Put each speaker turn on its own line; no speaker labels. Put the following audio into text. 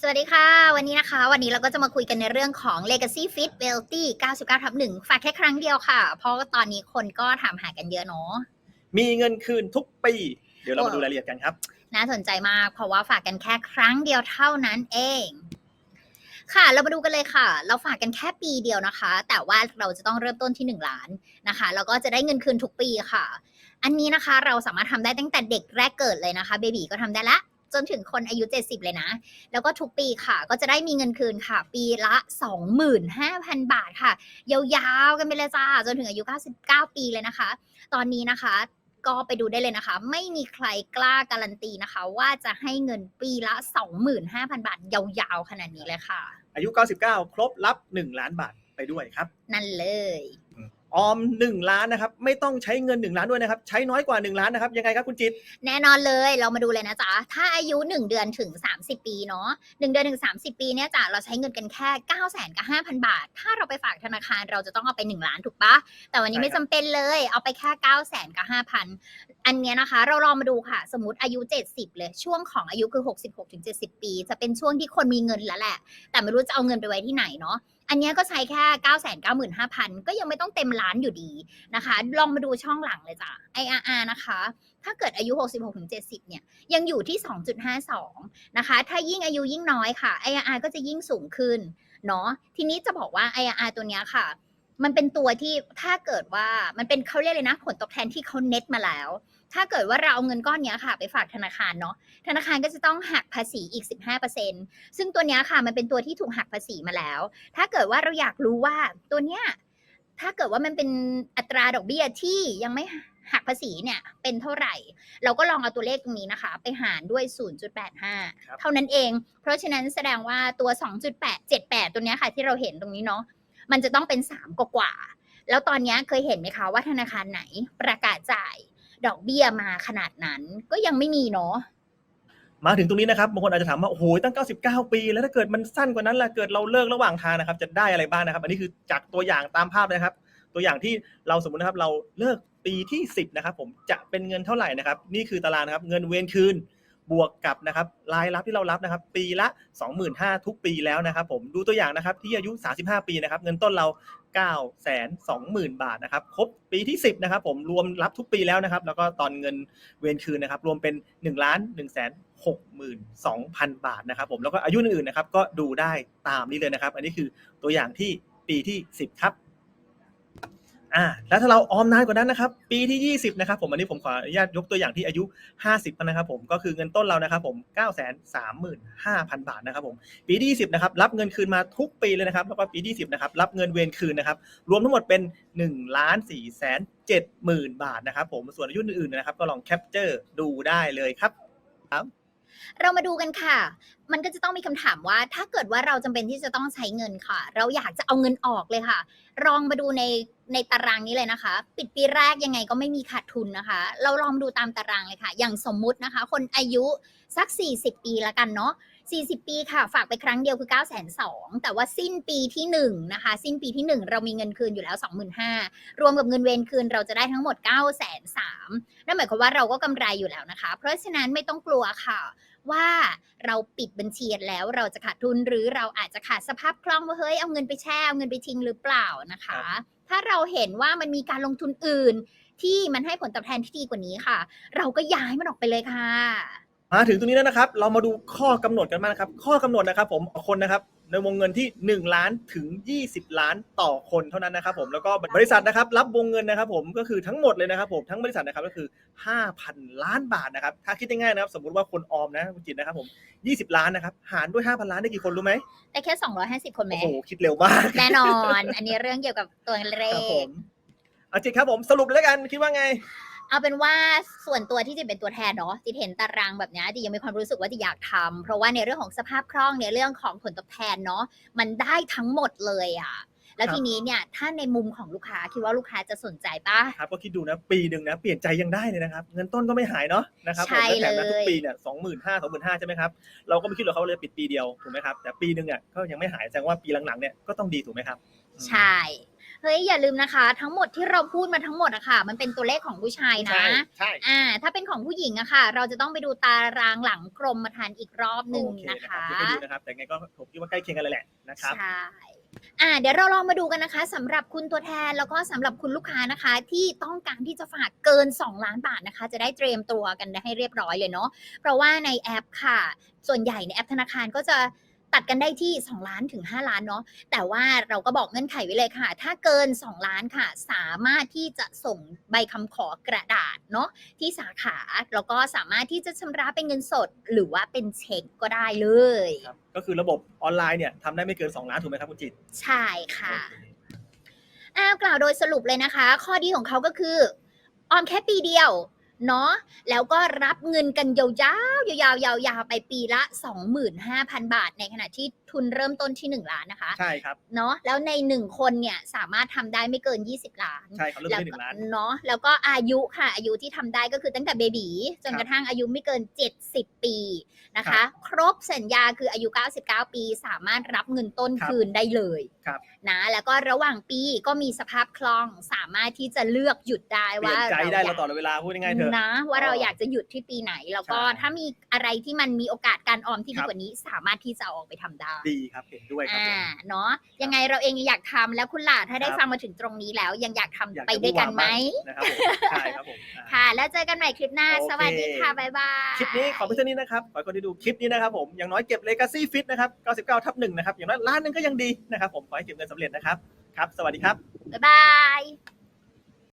สวัสดีค่ะ วันนี้นะคะ วันนี้เราก็จะมาคุยกันในเรื่องของ Legacy Fit Wealthy 99ทับ1ฝากแค่ครั้งเดียวค่ะ เพราะว่าตอนนี้คนก็ถามหากันเยอะเนาะ
มีเงินคืนทุกปี เดี๋ยวเรา
โอ้
มาดูรายละเอียดกันครับ
น่าสนใจมากเพราะว่าฝากกันแค่ครั้งเดียวเท่านั้นเองค่ะเรามาดูกันเลยค่ะ เราฝากกันแค่ปีเดียวนะคะ แต่ว่าเราจะต้องเริ่มต้นที่ 1 ล้านนะคะแล้วก็จะได้เงินคืนทุกปีค่ะ อันนี้นะคะเราสามารถทำได้ตั้งแต่เด็กแรกเกิดเลยนะคะเบบีก็ทำได้ละ จนถึงคนอายุ70เลยนะ แล้วก็ทุกปีค่ะ ก็จะได้มีเงินคืนค่ะ ปีละ 25,000 บาทค่ะ ยาวๆ กันไปเลยจ้า จนถึงอายุ 99 ปีเลยนะคะ ตอนนี้นะคะก็ไปดูได้เลยนะคะ ไม่มีใครกล้าการันตีนะคะ ว่าจะให้เงินปีละ 25,000 บาท ยาวๆ ขนาดนี้เลยค่ะ
อายุ 99 ครบรับ 1 ล้านบาทไปด้วยครับ
นั่นเลย
ออม 1 ล้านนะครับ ไม่ต้องใช้เงิน 1 ล้านด้วยนะครับ ใช้น้อยกว่า 1 ล้านนะครับ ยังไงครับคุณจิต
แน่นอนเลยเรามาดูเลยนะจ๊ะ ถ้าอายุ 1 เดือนถึง 30 ปีเนาะ1เดือนถึง 30 ปีเนี่ยจ้ะเราใช้เงินกันแค่9 0 0 0 0กับ5,000 บาท ถ้าเราไปฝากธนาคารเราจะต้องเอาไป 1 ล้านถูกปะแต่วันนี้
ใช่
ไม่
ครั
จำ
บ
เป็นเลยเอาไปแค่9 0 0 0 0กับ5,000 อันเนี้ยนะคะ เราลองมาดูค่ะ สมมติอายุ 70 เลย ช่วงของอายุคือ 66ถึง70 ปี จะเป็นช่วงที่คนมีเงินแล้วแหละ แต่ไม่รู้จะเอาเงินไปไว้ที่ไหนเนาะ อันเนี้ยก็ใช้แค่ 9 9 5 0 0 0 ก็ยังไม่ต้องเต็มล้านอยู่ดีนะคะ ลองมาดูช่องหลังเลยจ้ะ IRR นะคะ ถ้าเกิดอายุ 66-70 เนี่ย ยังอยู่ที่ 2.52 นะคะ ถ้ายิ่งอายุยิ่งน้อยค่ะ IRR ก็จะยิ่งสูงขึ้น เนาะ ทีนี้จะบอกว่า IRR ตัวเนี้ยค่ะ มันเป็นตัวที่ถ้าเกิดว่ามันเป็นเขาเรียกเลยนะ ผลตอบแทนที่เขาเน็ตมาแล้ว ถ้าเกิดว่าเราเอาเงินก้อนเนี้ยค่ะ ไปฝากธนาคารเนาะธนาคารก็จะต้องหักภาษีอีก 15%ซึ่งตัวเนี้ยค่ะมันเป็นตัวที่ถูกหักภาษีมาแล้ว ถ้าเกิดว่าเราอยากรู้ว่าตัวเนี้ยถ้าเกิดว่ามันเป็นอัตราดอกเบี้ยที่ยังไม่หักภาษีเนี่ยเป็นเท่าไหร่ เราก็ลองเอาตัวเลขตรงนี้นะคะ ไปหารด้วย
ครับ
0.85 เท่านั้นเอง เพราะฉะนั้นแสดงว่าตัว 2.878 ตัวเนี้ยค่ะที่เราเห็นตรงนี้เนาะ มันจะต้องเป็น3กว่า แล้วตอนนี้เคยเห็นไหมคะว่าธนาคารไหนประกาศจ่าย ดอกเบี้ยมาขนาดนั้นก็ยังไม่มีเนาะ
มาถึงตรงนี้นะครับบางคนอาจจะถามว่าโอ้โหตั้ง 99 ปี แล้วถ้าเกิดมันสั้นกว่านั้นล่ะเกิดเราเลิกระหว่างทางนะครับ จะได้อะไรบ้างนะครับ อันนี้คือจากตัวอย่างตามภาพนะครับ ตัวอย่างที่เราสมมตินะครับ เราเลิกปีที่ 10 นะครับ ผมจะเป็นเงินเท่าไหร่นะครับ นี่คือตารางนะครับ เงินเวรคืน บวกกับนะครับรายรับที่เรารับนะครับ ปีละ 25,000 ทุกปีแล้วนะครับ ผมดูตัวอย่างนะครับที่อายุ 35 ปีนะครับ เงินต้นเรา 9 2 0 0 0 0 บาทนะครับครบปีที่ 10นะครับผมรวมรับทุกปีแล้วนะครับ แล้วก็ตอนเงินเวรคืนนะครับ รวมเป็น1ล้าน1 6 2 0 0 0 บาทนะครับ ผมแล้วก็อายุอื่นๆนะครับก็ดูได้ตามนี้เลยนะครับ อันนี้คือตัวอย่างที่ปีที่ 10 ครับ อ่าแล้วถ้าเราออมนานกว่านั้นนะครับ ปีที่ 20 นะครับผมอันนี้ผมขออนุญาตยกตัวอย่างที่อายุ 50นะครับผมก็คือเงินต้นเรานะครับผม935,000 บาทนะครับผมปีที่20นะครับรับเงินคืนมาทุกปีเลยนะครับแล้วก็ปีที่10นะครับรับเงินเวรคืนนะครับรวมทั้งหมดเป็น1ล้าน4แสน70,000 บาทนะครับผมส่วนอายุอื่นๆนะครับ ก็ลองแคปเจอร์ดูได้เลยครับ
เรามาดูกันค่ะ มันก็จะต้องมีคำถามว่า ถ้าเกิดว่าเราจำเป็นที่จะต้องใช้เงินค่ะ เราอยากจะเอาเงินออกเลยค่ะ ลองมาดูในในตารางนี้เลยนะคะ ปิดปีแรกยังไงก็ไม่มีขาดทุนนะคะ เราลองดูตามตารางเลยค่ะ อย่างสมมุตินะคะ คนอายุสัก 40 ปีละกันเนาะ 40 ปีค่ะ ฝากไปครั้งเดียวคือ 9 2 0 0 0แต่ว่าสิ้นปีที่ 1 นะคะ สิ้นปีที่ 1 เรามีเงินคืนอยู่แล้ว 25,000รวมกับเงินเวรคืนเราจะได้ทั้งหมด 9 3 0 0 0นั่นหมายความว่าเราก็กำไรอยู่แล้วนะคะ เพราะฉะนั้นไม่ต้องกลัวค่ะว่าเราปิดบัญชีแล้วเราจะขาดทุนหรือเราอาจจะขาดสภาพคล่องว่าเฮ้ยเอาเงินไปแช่เอาเงินไปทิ้งหรือเปล่านะคะ ถ้าเราเห็นว่ามันมีการลงทุนอื่น ที่มันให้ผลตอบแทนที่ดีกว่านี้ค่ะ เราก็ย้ายมันออกไปเลยค่ะ
มาถึงตรงนี้แล้วนะครับ เรามาดูข้อกำหนดกันมางนะครับ ข้อกำหนดนะครับ ผมคนนะครับ ในวงเงินที่ 1 ล้านถึง 20 ล้านต่อคนเท่านั้นนะครับ ผมแล้วก็บริษัทนะครับ รับวงเงินนะครับ ผมก็คือทั้งหมดเลยนะครับ ผมทั้งบริษัทนะครับก็คือ 5,000 ล้านบาทนะครับ ถ้าคิดง่ายๆนะครับ สมมุติว่าคนออมนะคุณจิตนะครับ ผม 20 ล้านนะครับ หารด้วย 5,000 ล้านได้กี่คนรู้ไหม
แต่แค่ 250 คนไหม
โอ้โหคิดเร็วมาก
แน่นอน อันนี้เรื่องเกี่ยวกับตัวเล
ครับผ
ข
มเอาจิตครับผมสรุปเลยแล้วกันคิดว่าไง
เอาเป็นว่าส่วนตัวที่จะเป็นตัวแทนเนาะจิตเห็นตารางแบบเนี้ยจิตยังมีความรู้สึกว่าจิตอยากทำเพราะว่าในเรื่องของสภาพคล่องในเรื่องของผลตอบแทนเนาะมันได้ทั้งหมดเลยอะแล้ว
ครับ
ทีนี้เนี่ยถ้าในมุมของลูกค้าคิดว่าลูกค้าจะสนใจปะ
ครับก็คิดดูนะปีหนึ่งนะเปลี่ยนใจยังได้เลยนะครับ เงินต้นก็ไม่หายเนาะนะครับผม
ใช่
แล้วแถมนะ
เลย
ทุกปีเนี่ยสองหมื่นห้าสองหมื่นห้าใช่ไหมครับเราก็ไม่คิดหรอกเขาเลยปิดปีเดียวถูกไหมครับแต่ปีหนึ่งเนี่ยก็ยังไม่หายแสดงว่าปีหลังๆเนี่ยก็ต้องดีถูกไหมครับ
ใช่ เฮ้ยอย่าลืมนะคะ ทั้งหมดที่เราพูดมาทั้งหมดอะค่ะ มันเป็นตัวเลขของผู้ชายนะ
ใช่ใช่
อ่า ถ้าเป็นของผู้หญิงอะค่ะ เราจะต้องไปดูตารางหลังกรมธรรม์อีกรอบหนึ่ง
โอเนะ
คะ
เดี๋ยวไปดูนะครับ แต่ไงก็ผมคิดว่าใกล้เคียงกันเลยแหละนะครับ
ใช่ อ่า เดี๋ยวเราลองมาดูกันนะคะสำหรับคุณตัวแทนแล้วก็สำหรับคุณลูกค้านะคะ ที่ต้องการที่จะฝากเกิน 2 ล้านบาทนะคะ จะได้เตรียมตัวกันให้เรียบร้อยเลยเนาะ เพราะว่าในแอปค่ะ ส่วนใหญ่ในแอปธนาคารก็จะ ตัดกันได้ที่ 2 ล้านถึง 5 ล้านเนาะแต่ว่าเราก็บอกเงื่อนไขไว้เลยค่ะ ถ้าเกิน 2 ล้านค่ะ สามารถที่จะส่งใบคำขอกระดาษเนาะที่สาขาแล้วก็สามารถที่จะชำระเป็นเงินสด หรือว่าเป็นเช็คก็ได้เลย
ครับก็คือระบบออนไลน์เนี่ยทำได้ไม่เกิน 2 ล้านถูกไหมครับคุณจิต
ใช่ค่ะ
โอเค
อ้าวกล่าวโดยสรุปเลยนะคะ ข้อดีของเขาก็คือออมแค่ปีเดียว เนาะแล้วก็รับเงินกันยาวๆยาวๆยาวๆไปปีละ 25,000 บาท ในขณะที่ ทุนเริ่มต้นที่ 1 ล้านนะคะ
ใช่ครับ
เนาะแล้วใน 1 คนเนี่ยสามารถทำได้ไม่เกิน 20 ล้าน
ใช่ครับเริ่ม
แล้ว
ที่หนึ่งล้าน
เนาะแล้วก็อายุค่ะ อายุที่ทำได้ก็คือตั้งแต่เบบีจน
ครับ
กระทั่งอายุไม่เกิน 70 ปีนะ
ครั
คะ
บ
ครบสัญญาคืออายุ 99 ปีสามารถรับเงินต้น
ครับ
คืนได้เลย
ครับ
นะแล้วก็ระหว่างปีก็มีสภาพคล่องสามารถที่จะเลือกหยุดได้
เปลี่
ว่าย
นใจได้
อ
เรา
ยาก
ต่อเวลาพูดง่ายๆเถอะ
นะว่าเรา
อ๋ออย
อากจะหยุดที่ปีไหน แล้วก็
ใช่
ถ้ามีอะไรที่มันมีโอกาสการออมที่
ค
ดี
รับ
กว่านี้สามารถที่จะเอาออกไปทำได้
ดีครับเห็นด้วยครับ
อ่า
ผม
เนาะยังไงเราเองอยากทำแล้วคุณหล่ะถ้าได้
ครับ
ฟังมาถึงตรงนี้แล้ว ยังอยากทำ
อยากจะ
ไปด้วยกันไหม
นะครับผมใช่ครับผมอ่า
ค่ะ แล้วเจอกันใหม่คลิปหน้า
โอเค
สวัสดีค่ะบ๊ายบาย
คลิปนี้ขอเพื่อนนี้นะครับขอให้คนที่ดูคลิปนี้นะครับผมอย่างน้อยเก็บ Legacy Fit นะครับ99ทับ1นะครับอย่างน้อยล้านหนึงก็ยังดีนะครับผมขอให้เก็บเงินสำเร็จนะครับครับ สวัสดีครับ
บ๊ายบาย